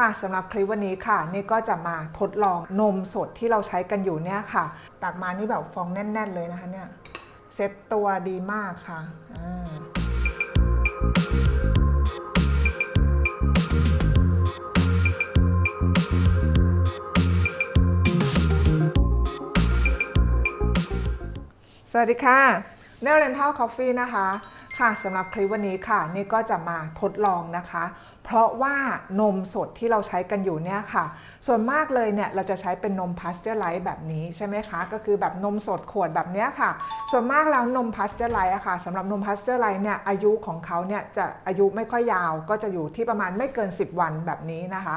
ค่ะสำหรับคลิปวันนี้ค่ะ นี่ก็จะมาทดลองนมสดที่เราใช้กันอยู่เนี่ยค่ะ ตักมานี่แบบฟองแน่น ๆ เลยนะคะเนี่ยเซ็ตตัวดีมากค่ะสวัสดีค่ะเนลเลนทัลคอฟฟี่นะคะ ค่ะสำหรับคลิปวันนี้ค่ะ นี่ก็จะมาทดลองนะคะ เพราะว่านมสดที่เราใช้กันอยู่เนี่ยค่ะ ส่วนมากเลยเนี่ยเราจะใช้เป็นนมพาสเจอร์ไลท์แบบนี้ใช่ไหมคะ ก็คือแบบนมสดขวดแบบเนี้ยค่ะ ส่วนมากแล้วนมพาสเจอร์ไลท์อะค่ะสำหรับนมพาสเจอร์ไลท์เนี่ยอายุของเขาเนี่ยจะอายุไม่ค่อยยาว ก็จะอยู่ที่ประมาณไม่เกิน 10 วันแบบนี้นะคะ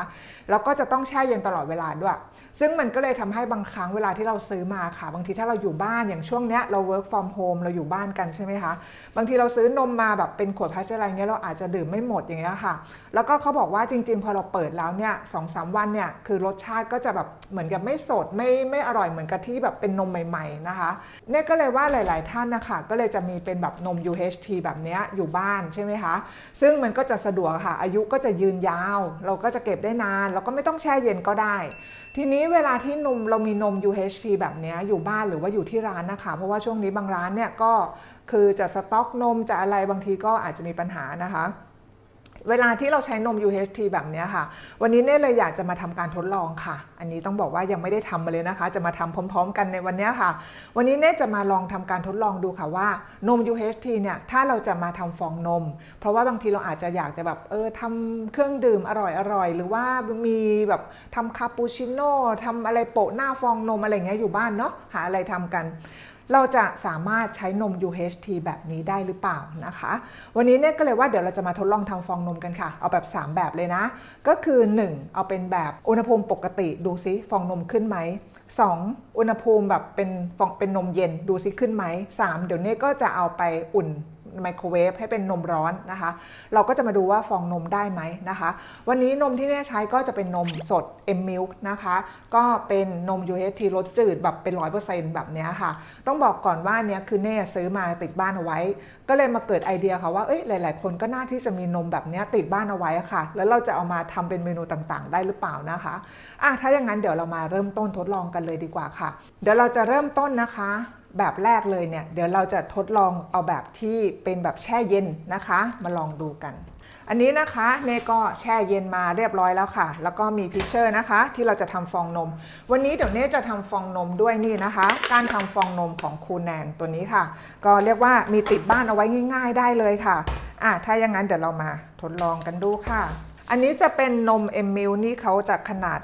แล้วก็จะต้องแช่เย็นตลอดเวลาด้วย ซึ่งมันก็เลยทำให้บางครั้งเวลาที่เราซื้อมาค่ะ บางทีถ้าเราอยู่บ้านอย่างช่วงเนี้ยเรา work from home เราอยู่บ้านกันใช่ไหมคะบางทีเราซื้อนมมาแบบเป็นขวดพลาสติกอะไรเงี้ยเราอาจจะดื่มไม่หมดอย่างเงี้ยค่ะ แล้วก็เขาบอกว่าจริง ๆ พอเราเปิดแล้วเนี่ยสองสามวันเนี่ยคือรสชาติก็จะแบบเหมือนกับไม่สดไม่ไม่อร่อยเหมือนกับที่แบบเป็นนมใหม่ ๆนะคะเนี่ยก็เลยว่าหลาย ๆ ท่านนะคะก็เลยจะมีเป็นแบบนม UHT แบบเนี้ยอยู่บ้านใช่ไหมคะซึ่งมันก็จะสะดวกค่ะ อายุก็จะยืนยาว เราก็จะเก็บได้นานแล้วก็ไม่ต้องแช่เย็นก็ได้ ทีนี้เวลาที่นมเรามีนม UHT แบบนี้อยู่บ้านหรือว่าอยู่ที่ร้านนะคะ เพราะว่าช่วงนี้บางร้านเนี่ยก็คือจะสต็อกนมจะอะไรบางทีก็อาจจะมีปัญหานะคะ เวลาที่เราใช้นม UHT แบบนี้ค่ะ วันนี้เน่เลยอยากจะมาทำการทดลองค่ะ อันนี้ต้องบอกว่ายังไม่ได้ทำมาเลยนะคะ จะมาทำพร้อม ๆ กันในวันนี้ค่ะ วันนี้เน่จะมาลองทำการทดลองดูค่ะว่านม UHT เนี่ยถ้าเราจะมาทำฟองนม เพราะว่าบางทีเราอาจจะอยากจะแบบเออทำเครื่องดื่มอร่อยๆหรือว่ามีแบบทำคาปูชิโน่ทำอะไรโปะหน้าฟองนมอะไรเงี้ยอยู่บ้านเนาะหาอะไรทำกัน เราจะสามารถใช้นม UHT แบบนี้ได้หรือเปล่านะคะ วันนี้เนี่ยก็เลยว่าเดี๋ยวเราจะมาทดลองทำฟองนมกันค่ะ เอาแบบ 3 แบบเลยนะ ก็คือ 1 เอาเป็นแบบอุณหภูมิปกติดูซิฟองนมขึ้นไหม 2. อุณหภูมิแบบเป็นฟองเป็นนมเย็นดูซิขึ้นไหม 3. เดี๋ยวนี้ก็จะเอาไปอุ่น ไมโครเวฟให้เป็นนมร้อนนะคะ เราก็จะมาดูว่าฟองนมได้ไหมนะคะ วันนี้นมที่เน่ใช้ก็จะเป็นนมสด M Milk นะคะ ก็เป็นนม UHT รสจืดแบบเป็น100%แบบเนี้ยค่ะ ต้องบอกก่อนว่าเนี้ยคือเน่ซื้อมาติดบ้านเอาไว้ ก็เลยมาเกิดไอเดียค่ะว่าเอ้ยหลาย ๆ คนก็น่าที่จะมีนมแบบเนี้ยติดบ้านเอาไว้ค่ะ แล้วเราจะเอามาทำเป็นเมนูต่างๆ ได้หรือเปล่านะคะอะถ้าอย่างนั้นเดี๋ยวเรามาเริ่มต้นทดลองกันเลยดีกว่าค่ะ เดี๋ยวเราจะเริ่มต้นนะคะ แบบแรกเลยเนี่ย เดี๋ยวเราจะทดลองเอาแบบที่เป็นแบบแช่เย็นนะคะ มาลองดูกัน อันนี้นะคะเน่ก็แช่เย็นมาเรียบร้อยแล้วค่ะ แล้วก็มีพิเชอร์นะคะ ที่เราจะทำฟองนม วันนี้เดี๋ยวเน่จะทำฟองนมด้วยนี่นะคะ การทำฟองนมของคูแนนตัวนี้ค่ะ ก็เรียกว่ามีติดบ้านเอาไว้ง่าย ๆ ได้เลยค่ะอะถ้าอย่างนั้นเดี๋ยวเรามาทดลองกันดูค่ะ อันนี้จะเป็นนม M m i l นี่เขาจะขนาด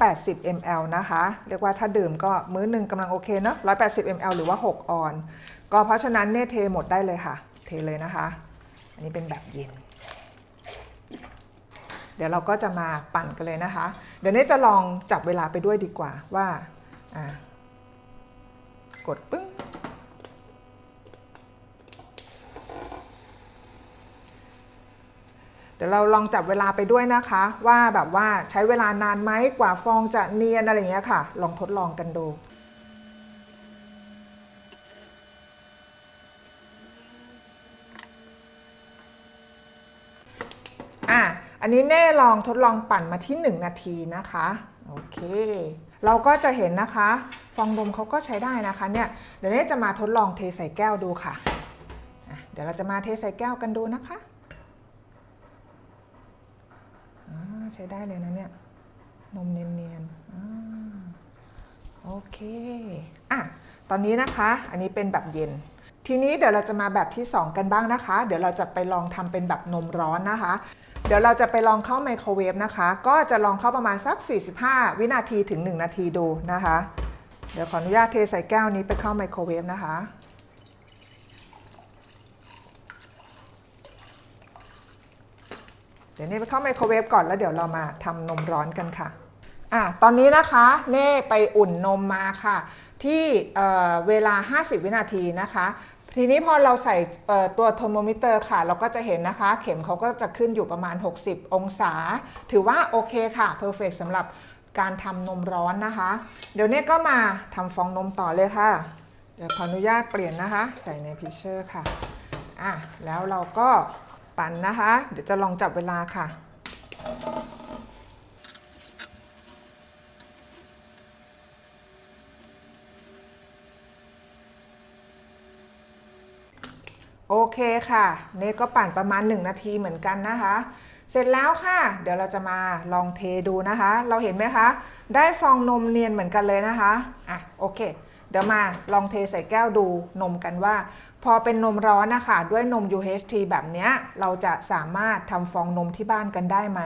180 ml นะคะ เรียกว่าถ้าดื่มก็มื้อหนึ่งกำลังโอเคเนอะ180 ml หรือว่า 6 ออน ก็เพราะฉะนั้นเนี่ยเทหมดได้เลยค่ะ เทเลยนะคะ อันนี้เป็นแบบเย็น เดี๋ยวเราก็จะมาปั่นกันเลยนะคะ เดี๋ยวนี้จะลองจับเวลาไปด้วยดีกว่าว่า กดปึ้ง เดี๋ยวเราลองจับเวลาไปด้วยนะคะ ว่าแบบว่าใช้เวลานานไหมกว่าฟองจะเนียนอะไรอย่างเงี้ยค่ะ ลองทดลองกันดูอะอันนี้เน่ลองทดลองปั่นมาที่ 1 นาทีนะคะโอเค เราก็จะเห็นนะคะ ฟองนมเขาก็ใช้ได้นะคะเนี่ยเดี๋ยวเน่จะมาทดลองเทใส่แก้วดูค่ะอะ เดี๋ยวเราจะมาเทใส่แก้วกันดูนะคะ อ่า ใช้ได้เลยนะเนี่ย นมเนียนๆโอเค อะ ตอนนี้นะคะ อันนี้เป็นแบบเย็น ทีนี้เดี๋ยวเราจะมาแบบที่ 2 กันบ้างนะคะ เดี๋ยวเราจะไปลองทำเป็นแบบนมร้อนนะคะ เดี๋ยวเราจะไปลองเข้าไมโครเวฟนะคะ ก็จะลองเข้าประมาณสัก 45 วินาทีถึง 1 นาทีดูนะคะ เดี๋ยวขออนุญาตเทใส่แก้วนี้ไปเข้าไมโครเวฟนะคะ เดี๋ยวเนี้ไปเข้าไมโครเวฟก่อนแล้วเดี๋ยวเรามาทำนมร้อนกันค่ะอะตอนนี้นะคะเน่ไปอุ่นนมมาค่ะ ที่เอ่อเวลา 50 วินาทีนะคะ ทีนี้พอเราใส่ตัวโทโมมิเตอร์ค่ะ เราก็จะเห็นนะคะ เข็มเขาก็จะขึ้นอยู่ประมาณ 60 องศา ถือว่าโอเคค่ะเพอร์เฟกสำหรับการทำนมร้อนนะคะ เดี๋ยวเน่ก็มาทำฟองนมต่อเลยค่ะ เดี๋ยวขออนุญาตเปลี่ยนนะคะ ใส่ในพิเชอร์ค่ะอะแล้วเราก็ ปั่นนะคะ เดี๋ยวจะลองจับเวลาค่ะ โอเคค่ะเนก็ปั่นประมาณ 1 นาทีเหมือนกันนะคะ เสร็จแล้วค่ะ เดี๋ยวเราจะมาลองเทดูนะคะ เราเห็นไหมคะ ได้ฟองนมเนียนเหมือนกันเลยนะคะ อะโอเค เดี๋ยวมาลองเทใส่แก้วดูนมกันว่า พอเป็นนมร้อนนะคะด้วยนม UHT แบบเนี้ยเราจะสามารถทำฟองนมที่บ้านกันได้ไหม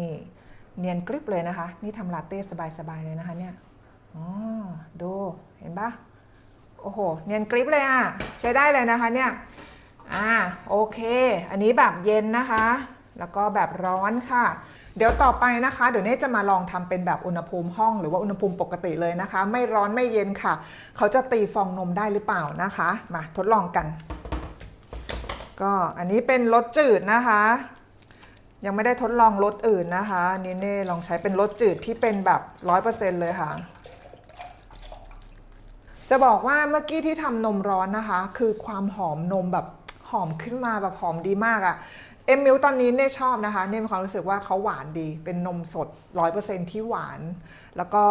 นี่เนียนกริบเลยนะคะ นี่ทำลาเต้สบายๆเลยนะคะเนี่ยอ๋อดูเห็นปะโอ้โหเนียนกริปเลยอะใช้ได้เลยนะคะเนี่ยอ่าโอเค อันนี้แบบเย็นนะคะ แล้วก็แบบร้อนค่ะ เดี๋ยวต่อไปนะคะ เดี๋ยวเนี้จะมาลองทำเป็นแบบอุณหภูมิห้องหรือว่าอุณหภูมิปกติเลยนะคะ ไม่ร้อนไม่เย็นค่ะ เขาจะตีฟองนมได้หรือเปล่านะคะ มาทดลองกัน ก็อันนี้เป็นรสจืดนะคะ ยังไม่ได้ทดลองรสอื่นนะคะนี่เน่ลองใช้เป็นรสจืดที่เป็นแบบร้อยเปอร์เซ็นต์เลยค่ะจะบอกว่าเมื่อกี้ที่ทำนมร้อนนะคะ คือความหอมนมแบบหอมขึ้นมาแบบหอมดีมากอะ เอ็มมิลตอนนี้เน่ชอบนะคะ เน่มีความรู้สึกว่าเขาหวานดี เป็นนมสด 100%ที่หวาน แล้วก็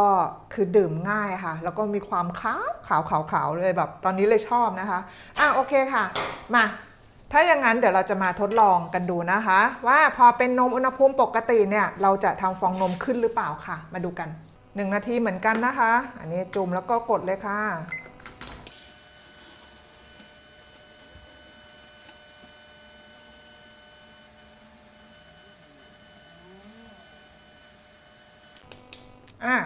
คือดื่มง่ายค่ะ แล้วก็มีความขาวขาวขาวขาวเลยแบบ ตอนนี้เลยชอบนะคะ อะโอเคค่ะ มา ถ้าอย่างนั้นเดี๋ยวเราจะมาทดลองกันดูนะคะ ว่าพอเป็นนมอุณหภูมิปกติเนี่ย เราจะทำฟองนมขึ้นหรือเปล่าค่ะ มาดูกัน 1 นาทีเหมือนกันนะคะ อันนี้จุ่มแล้วก็กดเลยค่ะ อะ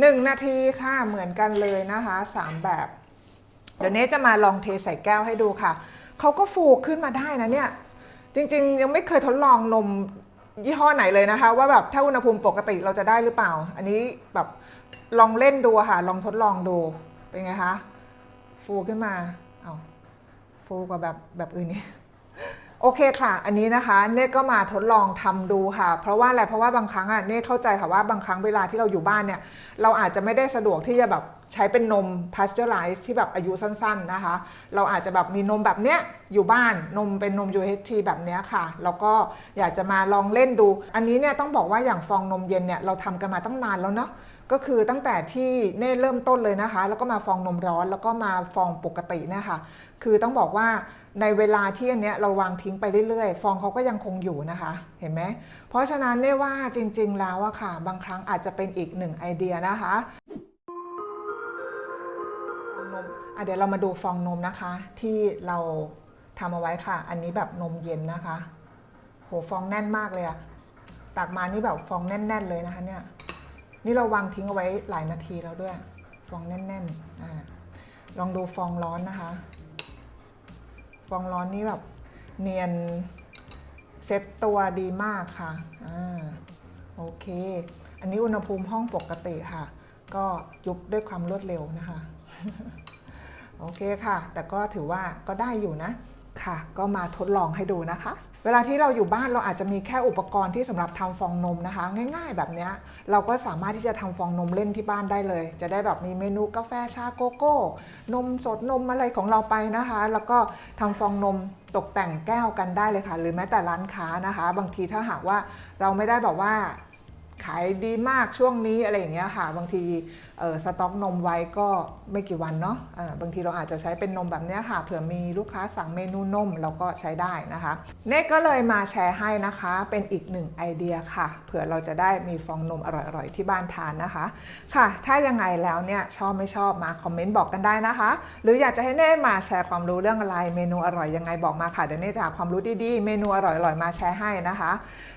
หนึ่งนาทีค่ะเหมือนกันเลยนะคะสามแบบ เดี๋ยวนี้จะมาลองเทใส่แก้วให้ดูค่ะเขาก็ฟูขึ้นมาได้นะเนี่ย จริงๆ ยังไม่เคยทดลองนมยี่ห้อไหนเลยนะคะ ว่าแบบถ้าอุณหภูมิปกติเราจะได้หรือเปล่า อันนี้แบบลองเล่นดูค่ะ ลองทดลองดูเป็นไงคะ ฟูขึ้นมาเอาฟูกว่าแบบแบบอื่นนี่ โอเคค่ะ อันนี้นะคะ เน่ก็มาทดลองทำดูค่ะ เพราะว่าอะไร เพราะว่าบางครั้งอะ เน่เข้าใจค่ะว่าบางครั้งเวลาที่เราอยู่บ้านเนี่ย เราอาจจะไม่ได้สะดวกที่จะแบบใช้เป็นนม pasteurize ที่แบบอายุสั้นๆนะคะ เราอาจจะแบบมีนมแบบเนี้ยอยู่บ้านนมเป็นนม UHT แบบเนี้ยค่ะ แล้วก็อยากจะมาลองเล่นดู อันนี้เนี่ยต้องบอกว่าอย่างฟองนมเย็นเนี่ยเราทำกันมาตั้งนานแล้วเนาะ ก็คือตั้งแต่ที่เน่เริ่มต้นเลยนะคะ แล้วก็มาฟองนมร้อนแล้วก็มาฟองปกตินี่ยค่ะคือต้องบอกว่าในเวลาที่อันเนี้ยเราวางทิ้งไปเรื่อยๆ ฟองเขาก็ยังคงอยู่นะคะ เห็นไหมเพราะฉะนั้นเน่ว่าจริง ๆ แล้วอะค่ะ บางครั้งอาจจะเป็นอีกหนึ่งไอเดียนะคะฟองนมอะเดี๋ยวเรามาดูฟองนมนะคะ ที่เราทำเอาไว้ค่ะ อันนี้แบบนมเย็นนะคะ โหฟองแน่นมากเลยอะตักมานี่แบบฟองแน่น ๆ เลยนะคะเนี่ย นี่เราวางทิ้งเอาไว้หลายนาทีแล้วด้วย ฟองแน่นๆอลองดูฟองร้อนนะคะ ฟองร้อนนี่แบบเนียนเซ็ตตัวดีมากค่ะอ่าโอเค อันนี้อุณหภูมิห้องปกติค่ะ ก็ยุบด้วยความรวดเร็วนะคะ โอเคค่ะ แต่ก็ถือว่าก็ได้อยู่นะค่ะ ก็มาทดลองให้ดูนะคะ เวลาที่เราอยู่บ้านเราอาจจะมีแค่อุปกรณ์ที่สำหรับทำฟองนมนะคะ ง่าย ๆ แบบนี้เราก็สามารถที่จะทำฟองนมเล่นที่บ้านได้เลย จะได้แบบมีเมนูกาแฟชาโกโก้ นมสดนมอะไรของเราไปนะคะ แล้วก็ทำฟองนมตกแต่งแก้วกันได้เลยค่ะ หรือแม้แต่ร้านค้านะคะ บางทีถ้าหากว่าเราไม่ได้แบบว่าขายดีมากช่วงนี้อะไรอย่างเงี้ยค่ะ บางที สต็อกนมไว้ก็ไม่กี่วันเนาะเออบางทีเราอาจจะใช้เป็นนมแบบนี้ค่ะเผื่อมีลูกค้าสั่งเมนูนมเราก็ใช้ได้นะคะเนกก็เลยมาแชร์ให้นะคะ เป็นอีกหนึ่งไอเดียค่ะ เผื่อเราจะได้มีฟองนมอร่อยๆที่บ้านทานนะคะ ค่ะ ถ้ายังไงแล้วเนี่ยชอบไม่ชอบมาคอมเมนต์บอกกันได้นะคะ หรืออยากจะให้เน่มาแชร์ความรู้เรื่องอะไรเมนูอร่อยยังไงบอกมาค่ะเดี๋ยวเน่จะหาความรู้ดีๆ เมนูอร่อยๆมาแชร์ให้นะคะ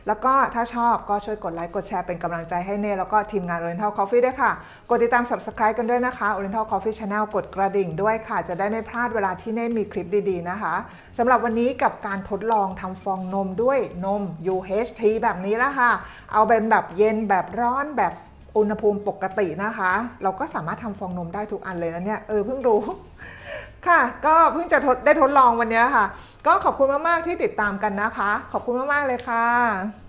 แล้วก็ถ้าชอบก็ช่วยกดไลค์กดแชร์เป็นกำลังใจให้เน่แล้วก็ทีมงาน Oriental Coffee ด้วยค่ะกดติดตาม Subscribe กันด้วยนะคะ Oriental Coffee Channel กดกระดิ่งด้วยค่ะ จะได้ไม่พลาดเวลาที่เน่มีคลิปดีๆนะคะสำหรับวันนี้กับการทดลองทำฟองนมด้วยนม UHT แบบนี้ละค่ะ เอาเป็นแบบเย็นแบบร้อนแบบอุณหภูมิปกตินะคะ เราก็สามารถทำฟองนมได้ทุกอันเลยนะเนี่ย เออเพิ่งรู้ค่ะ ก็เพิ่งจะทดได้ทดลองวันนี้ค่ะ ก็ขอบคุณมาก ๆ ที่ติดตามกันนะคะ ขอบคุณมาก ๆ เลยค่ะ